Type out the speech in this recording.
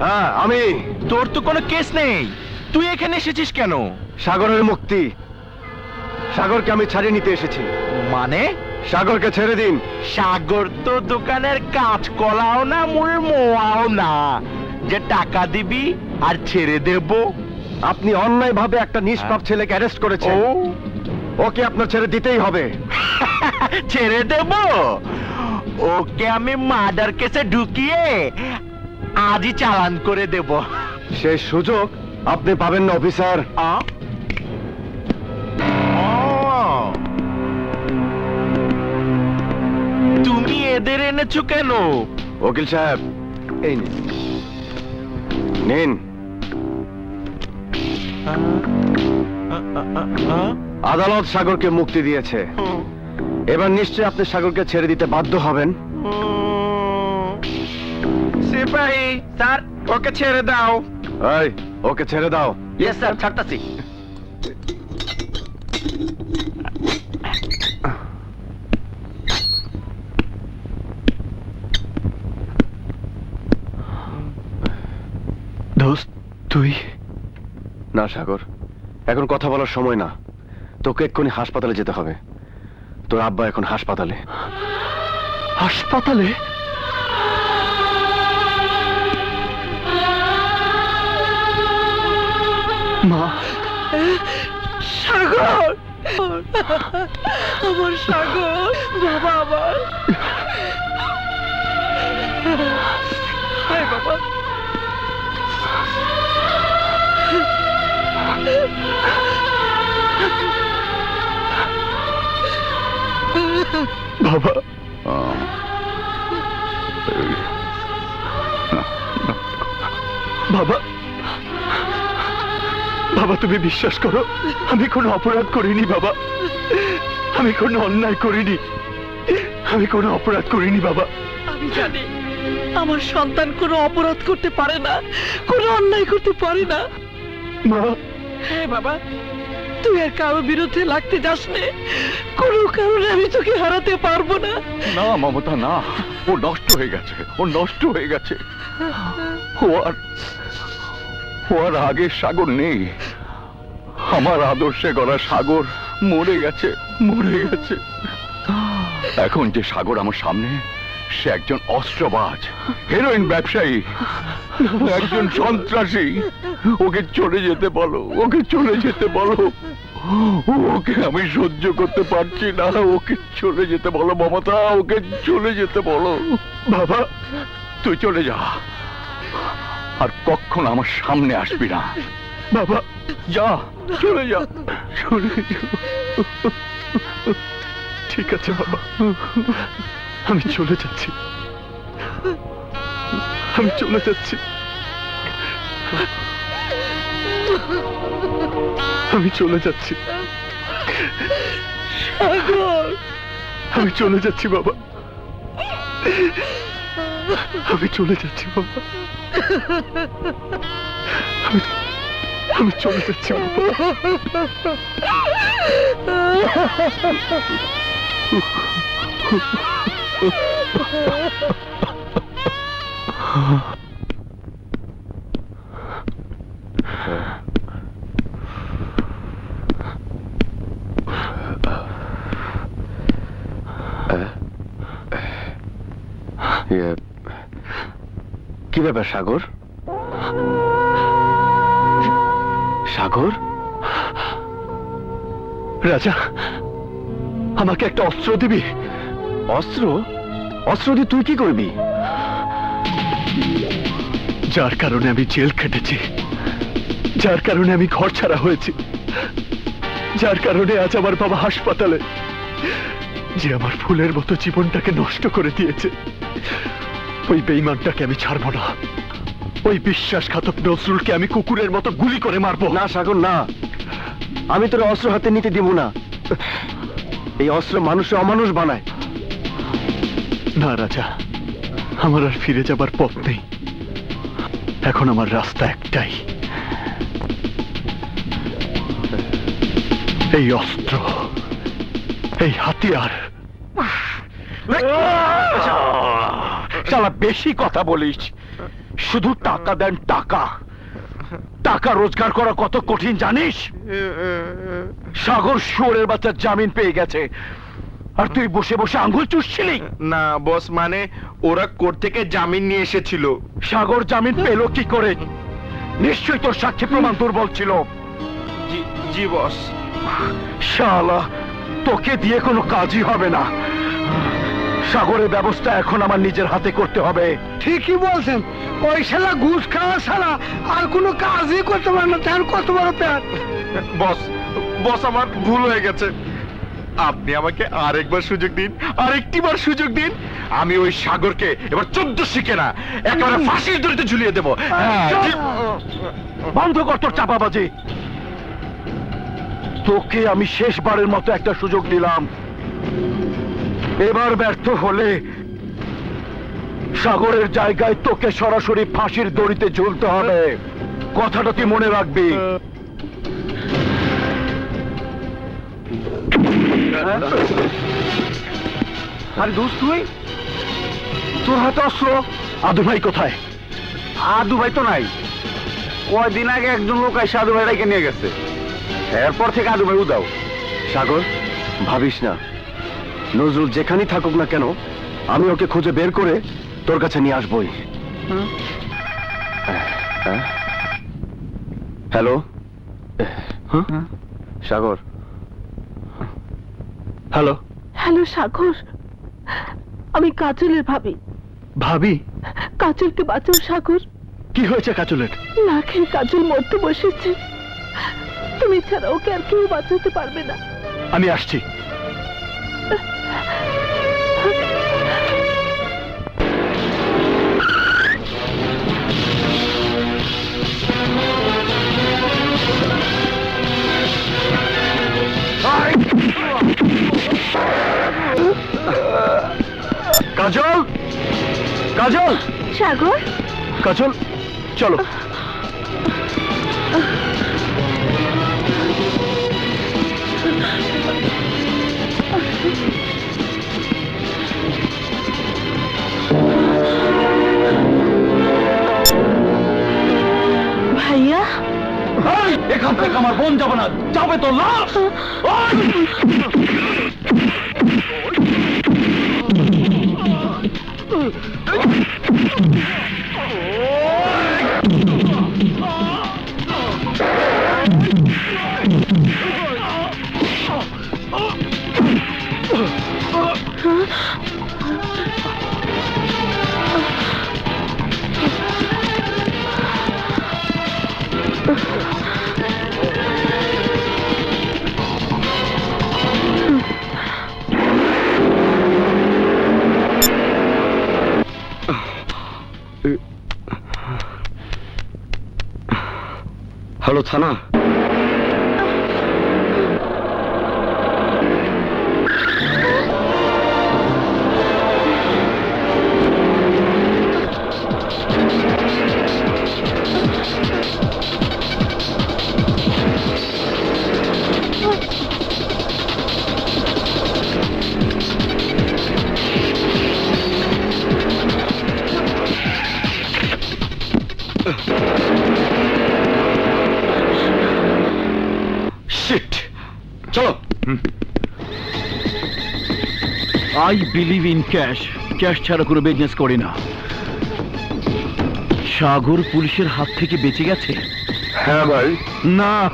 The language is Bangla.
হ্যাঁ আমি তোর তো কোনো কেস নেই। তুই এখানে এসেছিস কেন? সাগরের মুক্তি। সাগরকে আমি ছাড়িয়ে নিতে এসেছি। মানে? সাগরকে ছেড়ে দিন। সাগর তো দোকানের কাজ কলাও না মূল মোয়াও না। যে টাকা দিবি আর ছেড়ে দেব। আপনি অন্যায় ভাবে একটা নিষ্পাপ ছেলেকে অ্যারেস্ট করেছেন। ও। ওকে আপনার ছেড়ে দিতেই হবে। ছেড়ে দেব। ওকে আমি মার্ডার কেসে ঢুকিয়ে আজই চালান করে দেব। সেই সুযোগ আপনি পাবেন না অফিসার। আ? তুমি এদের এনেছো কেন? উকিল সাহেব এই নিন। নিন। আদালত সাগরকে মুক্তি দিয়েছে। এবার নিশ্চয়ই আপনি সাগরকে ছেড়ে দিতে বাধ্য হবেন। সিপাহী স্যার ওকে ছেড়ে দাও। এই ওকে ছেড়ে দাও। ইয়েস স্যার ছাড়তাছি। দোস্ত তুই? না সাগর এখন কথা বলার সময় না। তোকে এক্ষুনি হাসপাতালে যেতে হবে। তোর আব্বা এখন হাসপাতালে। হাসপাতালে? মা সাগর আমার সাগর বাবা আমার। হায় বাবা। বাবা। বাবা। বাবা তুমি বিশ্বাস করো আমি কোনো অপরাধ করিনি বাবা। আমি কোনো অন্যায় করিনি। আমি কোনো অপরাধ করিনি বাবা। আমি জানি আমার সন্তান কোনো অপরাধ করতে পারে না কোনো অন্যায় করতে পারে না। মা। হ্যাঁ বাবা তুই আর কারও বিরুদ্ধে লাগতে যাস নে। কোনো কারণে আমি তোকে হারাতে পারব না। না মমতা না। ও নষ্ট হয়ে গেছে। ও নষ্ট হয়ে গেছে। ও আর ও আর আগের সাগর নেই। আমার আদর্শে গড়া সাগর মরে গেছে মরে গেছে। এখন যে সাগর আমার সামনে, সে একজন অস্ত্রবাজ হেরোইন ব্যবসায়ী, একজন সন্ত্রাসী। ওকে চলে যেতে বলো, ওকে চলে যেতে বলো। ওকে আমি সহ্য করতে পারছি না, ওকে চলে যেতে বলো, মমতা, ওকে চলে যেতে বলো। বাবা, তুই চলে যা। আর কখনো আমার সামনে আসবি না। বাবা। যা চলে যা। চলে যা। ঠিক আছে বাবা। আমি চলে যাচ্ছি। আমি চলে যাচ্ছি। আমি চলে যাচ্ছি। আমি চলে যাচ্ছি বাবা। আমি চলে যাচ্ছি বাবা। আমি আমি চলে যাচ্ছি বাবা। ইয়ে, কি ব্যাপার, সাগর? সাগর? রাজা, আমাকে একটা অস্ত্র দিবি। অস্ত্র? অস্ত্র দিয়ে তুই কি করবি? যার কারণে আমি জেল খেটেছি, যার কারণে আমি ঘর ছাড়া হয়েছি, যার কারণে আজ আমার বাবা হাসপাতালে, যে আমার ফুলের মতো জীবনটাকে নষ্ট করে দিয়েছে। ওই বেইমানটাকে আমি ছাড়বো না। ওই বিশ্বাসঘাতক নজরুলকে আমি কুকুরের মতো গুলি করে মারবো। না সাগর না। আমি তোর অস্ত্র হাতে নিতে দিব না। এই অস্ত্র মানুষে অমানুষ বানায়। না রাজা আমার আর ফিরে যাবার পথ নেই। এখন আমার রাস্তা একটাই। এই অস্ত্র এই হাতিয়ার। শালা বেশি কথা বলিস। শুধু টাকা দেন টাকা। টাকা রোজগার করা কত কঠিন জানিস? সাগর শুয়োরের বাচ্চার জামিন পেয়ে গেছে। আর তুই বসে বসে আঙ্গুল চুষছিলি? না বস মানে ওরা কোর্ট থেকে জামিন নিয়ে এসেছিল। সাগর জামিন পেল কি করে? নিশ্চয়ই তোর সাক্ষী প্রমাণ দুর্বল ছিল। জি জি বস। শালা তোকে দিয়ে কোনো কাজই হবে না। সাগরের ব্যবস্থা এখন আমার নিজের হাতে করতে হবে। ঠিকই বলছেন। ওই শালা ঘুষ খাওয়া ছাড়া আর কোনো কাজই করতে পারে না তার কত বড় প্যাট বস বস আমার ভুল হয়ে গেছে। আপনি আমাকে আরেকবার সুযোগ দিন আরেকটিবার সুযোগ দিন। আমি ওই সাগরকে এবার চোদ্দ শিখে না একেবারে ফাঁসির দড়িতে ঝুলিয়ে দেবো। হ্যাঁ, বন্ধ কর তোর চাপাবাজি। তোকে আমি শেষবারের মতো একটা সুযোগ দিলাম। এবার ব্যর্থ হলে সাগরের জায়গায় তোকে সরাসরি ফাঁসির দড়িতে ঝুলতে হবে। কথাটা তুই মনে রাখবি। আরে দোস্ত তুই? তোর হাতে অস্ত্র? আদু ভাই কোথায়? আদু ভাই তো নাই। কয়দিন আগে একজন লোক এসে আদু ভাইটাকে নিয়ে গেছে। এরপর থেকে আদু ভাই উদাও সাগর ভাবিস না। নজরুল যেখানেই থাকুক না কেন আমি ওকে খুঁজে বের করে তোর কাছে নিয়ে আসবই। হ্যাঁ? হ্যালো? হ্যাঁ? সাগর? হ্যালো? হ্যালো সাগর। আমি কাজলের ভাবি। ভাবি? কাজলকে বাঁচাও সাগর। কি হয়েছে কাচুলের না খেয়ে কাজল মরতে বসেছে। তুমি ছাড়া ওকে আর কেউ বাঁচাতে পারবে না। আমি আসছি। কাজল? কাজল? সাগর? কাজল চলো। ভাইয়া? এখান থেকে আমার বোন যাবে না। যাবে তো লাশ! হ্যালো থানা চলো। I believe in cash cash ছাড়া কোনো বিজনেস করি না। সাগর পুলিশের হাত থেকে বেঁচে গেছে? হ্যাঁ ভাই। না